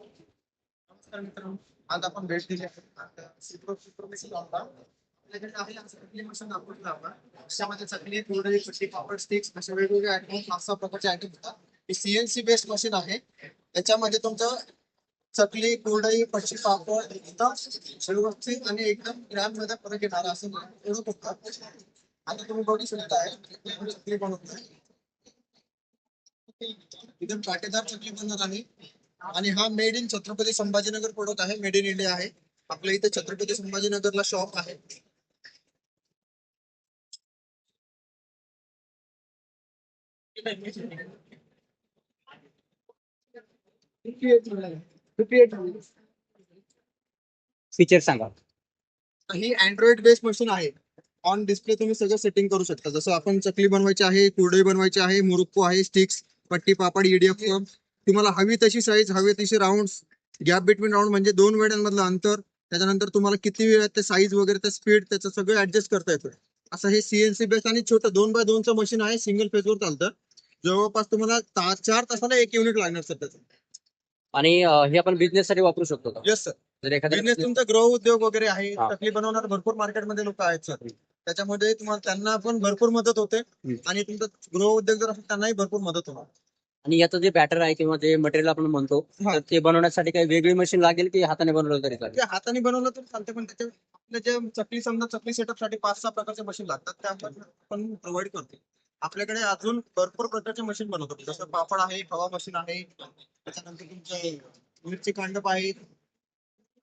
नमस्कार मित्रांनो आज आपण भेट दिली आहे. आता सिप्रो सिप्रो मिक्स लावता आपल्याकडे आहे असं चकली मशीन दाखवलं आपण त्याच्यामध्ये चकली कुरडई पट्टी पापड स्टिक्स असे वेगवेगळे आयटम पाच सहा प्रकारचे आयटम होतात. हे सीएनसी बेस्ड मशीन आहे. त्याच्यामध्ये तुमचं चकली कुरडई पट्टी पापड एकदम व्यवस्थित आणि एकदम ग्रॅममध्ये फरक येणार असं प्रोडक्ट होतात आता तुम्ही बघू शकता चकली बनवतोय. एकदम काटेदार चकली बनणार आहे. आणि हा made in Chhatrapati Sambhajinagar product आहे. मेड इन इंडिया आहे. आपल्या इथे छत्रपती संभाजीनगरला शॉप आहे. फीचर सांगा. ही अँड्रॉइड बेस्ड मशीन आहे. ऑन डिस्प्ले तुम्ही सगळं सेटिंग करू शकता. जसं आपण चकली बनवायची आहे कुरडई बनवायची आहे मुरुक्को आहे स्टिक्स पट्टी पापड ईडीएफ तुम्हाला हवी तशी साईज हवी तशी राऊंड गॅप बिटवीन राऊंड म्हणजे दोन वेळांमधलं अंतर त्याच्यानंतर तुम्हाला किती वेळ ते साईज वगैरे ते स्पीड त्याचं सगळं ऍडजस्ट करता येतं. असं हे सीएनसी बेस्ड आणि छोटं दोन बाय दोनचं मशीन आहे सिंगल फेजवर चालतं. जवळपास तुम्हाला चार तासाला एक युनिट लागणार सर त्याचं. आणि हे आपण बिझनेस साठी वापरू शकतो येस सर बिझनेस तुमचा गृह उद्योग वगैरे आहे. चकली बनवणारे भरपूर मार्केटमध्ये लोक आहेत सर त्याच्यामध्ये तुम्हाला त्यांना पण भरपूर मदत होते. आणि तुमचा गृह उद्योग जर असेल त्यांनाही भरपूर मदत होणार. आणि याचं जे बॅटर आहे किंवा जे मटेरियल आपण म्हणतो हा. तर ते बनवण्यासाठी काही वेगळी मशीन लागेल की हाताने बनवलं तरी चालेल ते हाताने बनवलं तर चालते पण त्याच्या आपल्या जे चकली समजा चकली सेटअपसाठी पाच सहा प्रकारचे मशीन लागतात त्या आपण पण प्रोव्हाइड करतो आपल्याकडे अजून भरपूर प्रकारचे मशीन बनवतो जसं पापड आहे हवा मशीन आहे त्याच्यानंतर तुमचे मिरची कांडप आहे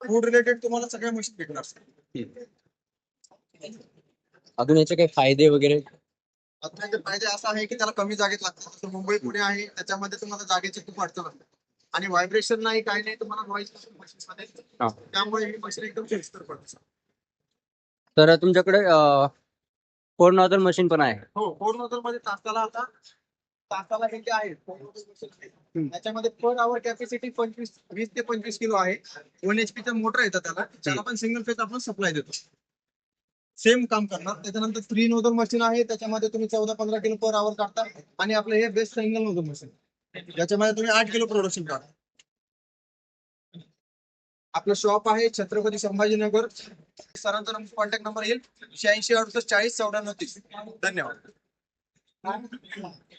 फूड रिलेटेड तुम्हाला सगळ्या मशीन भेटणार. अजून याचे काही फायदे वगैरे अत्यंत फायदे असा आहे की त्याला कमी जागेत लागतात जसं मुंबई पुणे आहे त्याच्यामध्ये तुम्हाला जागेची खूप अडचण असते आणि व्हायब्रेशन नाही काही नाही तुम्हाला नॉईज. त्यामुळे ही मशीन एकदम सोयीस्कर पडते तर तुमच्याकडे फोर नॉर्दन मशीन पण आहे. हो फोर नोझलमध्ये तासाला आता तासाला हे जे आहे. त्याच्यामध्ये पर आवर कॅपॅसिटी पंचवीस वीस ते पंचवीस किलो आहे. वन एच चा मोटर येतं त्याला. त्याला पण सिंगल फेज आपण सप्लाय देतो. सेम काम करणार. त्याच्यानंतर थ्री नोजल मशीन आहे. त्याच्यामध्ये तुम्ही चौदा पंधरा किलो पर आवर काढता. आणि आपलं हे बेस्ट सिंगल नोजल मशीन ज्याच्यामध्ये तुम्ही आठ किलो प्रोडक्शन काढता. आपलं शॉप आहे छत्रपती संभाजीनगर. सरांचा कॉन्टॅक्ट नंबर येईल. शहाऐंशी अडुसष्ट चाळीस चौऱ्याण्णव तीस. धन्यवाद.